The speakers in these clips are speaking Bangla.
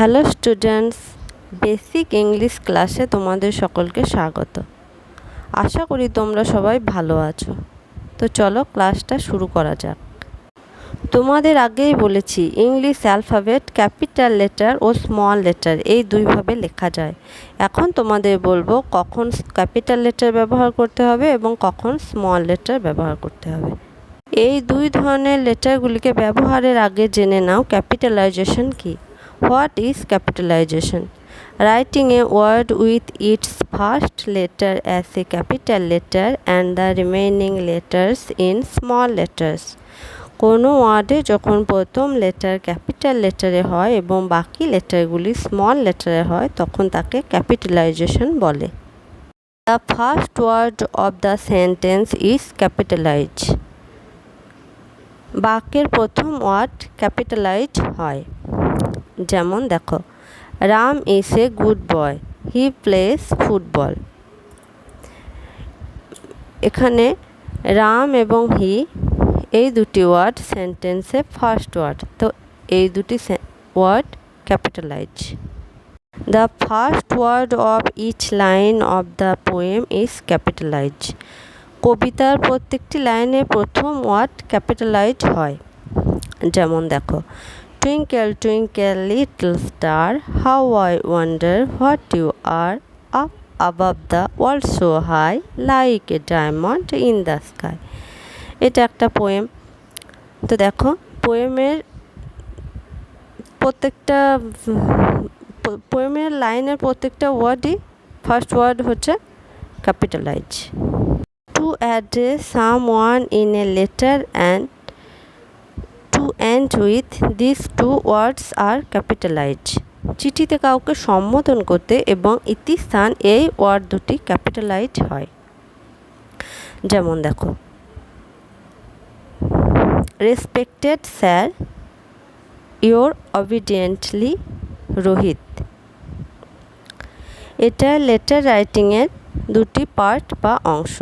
হ্যালো স্টুডেন্টস, বেসিক ইংলিশ ক্লাসে তোমাদের সকলকে স্বাগত। আশা করি তোমরা সবাই ভালো আছো। তো চলো ক্লাসটা শুরু করা যাক। তোমাদের আগেই বলেছি, ইংলিশ অ্যালফাবেট, ক্যাপিটাল লেটার ও স্মল লেটার এই দুইভাবে লেখা যায়। এখন তোমাদের বলব কখন ক্যাপিটাল লেটার ব্যবহার করতে হবে এবং কখন স্মল লেটার ব্যবহার করতে হবে। এই দুই ধরনের লেটারগুলিকে ব্যবহারের আগে জেনে নাও, ক্যাপিটালাইজেশন কী? What is capitalization? Writing a word with its first letter as a capital letter and the remaining letters in small letters. কোনো ওয়ার্ডে যখন প্রথম লেটার ক্যাপিটাল লেটারে হয় এবং বাকি লেটারগুলি স্মল লেটারে হয়, তখন তাকে ক্যাপিটালাইজেশন বলে the first word of the sentence is capitalize বাক্যের প্রথম ওয়ার্ড ক্যাপিটালাইজ হয় যেমন দেখো, Ram is a good boy he plays football এখানে রাম এবং হি এই দুটি ওয়ার্ড সেন্টেন্সে ফার্স্ট ওয়ার্ড তো এই দুটি word capitalize the first word of each line of the poem is capitalize কবিতার প্রত্যেকটি লাইনে প্রথম ওয়ার্ড ক্যাপিটালাইজ হয়। যেমন দেখো Twinkle, twinkle, little star, how I wonder what you are up above the world so high, like a diamond in the sky. এটা একটা পোয়েম তো দেখো পোয়েমের প্রত্যেকটা পোয়েমের লাইনের প্রত্যেকটা ওয়ার্ডই ফার্স্ট ওয়ার্ড হচ্ছে capitalize to address someone in a letter and end with this two words are capitalize চিঠিতে কাউকে সম্বোধন করতে এবং ইতিস্থান এই ওয়ার্ড দুটি ক্যাপিটালাইজ হয়। যেমন দেখো respected sir your obediently Rohit. এটা লেটার রাইটিংয়ের দুটি পার্ট বা অংশ।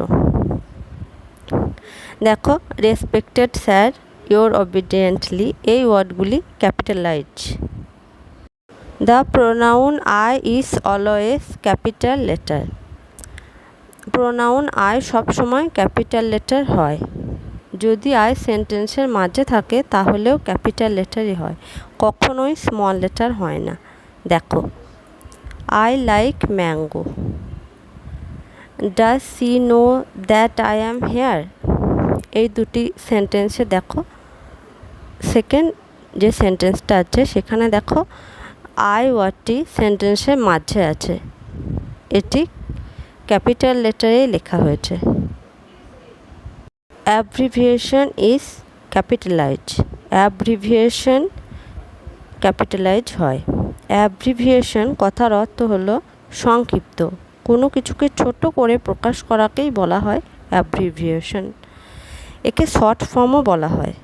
দেখো রেসপেক্টেড স্যার ইয়োর অবিডিয়েন্টলি এই ওয়ার্ডগুলি capitalize the pronoun I is always capital letter pronoun I সবসময় ক্যাপিটাল লেটার হয়। যদি আই সেন্টেন্সের মাঝে থাকে, তাহলেও ক্যাপিটাল লেটারই হয়। কখনোই স্মল লেটার হয় না। দেখো I like mango does she know that I am here এই দুটি সেন্টেন্সে দেখো সেকেন্ড যে সেন্টেন্সটা আছে, সেখানে দেখো আই ওয়ার্ডটি সেন্টেন্সের মাঝে আছে। এটি ক্যাপিটাল লেটারেই লেখা হয়েছে। Abbreviation is capitalize abbreviation capitalize হয়। অ্যাব্রিভিয়েশন কথার অর্থ হলো সংক্ষিপ্ত। কোনো কিছুকে ছোট করে প্রকাশ করাকেই বলা হয় অ্যাব্রিভিয়েশন একে শর্ট ফর্মও বলা হয়।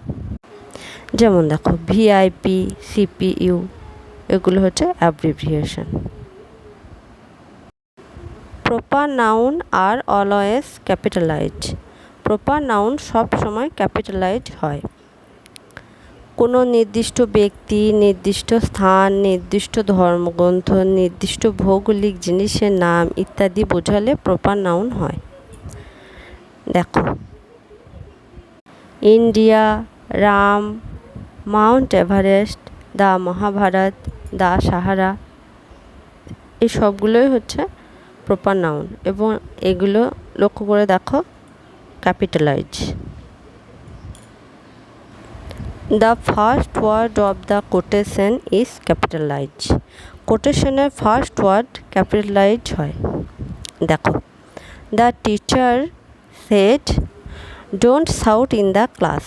যেমন দেখো ভিআইপি সিপিইউ এগুলো হচ্ছে abbreviation proper noun are always capitalize proper noun সব সময় ক্যাপিটালাইজ হয়। কোনো নির্দিষ্ট ব্যক্তি, নির্দিষ্ট স্থান, নির্দিষ্ট ধর্মগ্রন্থ, নির্দিষ্ট ভৌগোলিক জিনিসের নাম ইত্যাদি বোঝালে প্রপার নাউন হয়। দেখো India Ram Mount Everest the Mahabharata the Sahara, এই সবগুলোই হচ্ছে প্রপার নাউন এবং এগুলো লক্ষ্য করে দেখো capitalize the first word of the quotation is capitalize কোটেশনের first word capitalise হয়। দেখো the teacher said don't shout in the class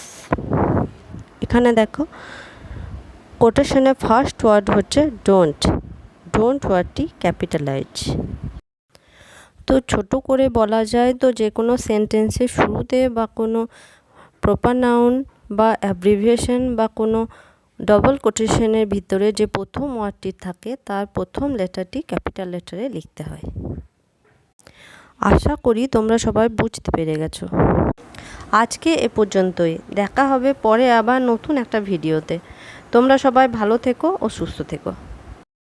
এখানে দেখো কোটেশনে ফার্স্ট ওয়ার্ড হচ্ছে ডোন্ট ডোন্ট ওয়ার্ডটি ক্যাপিটালাইজ তো ছোট করে বলা যায় তো যে কোনো সেন্টেন্সের শুরুতে বা কোনো প্রপার নাউন বা অ্যাব্রিভিয়েশন বা কোনো ডবল কোটেশনের ভিতরে যে প্রথম ওয়ার্ডটি থাকে, তার প্রথম লেটারটি ক্যাপিটাল লেটারে লিখতে হয়। আশা করি তোমরা সবাই বুঝতে পেরে গেছো। আজকে এ পর্যন্তই। দেখা হবে পরে আবার নতুন একটা ভিডিওতে। তোমরা সবাই ভালো থেকো ও সুস্থ থেকো।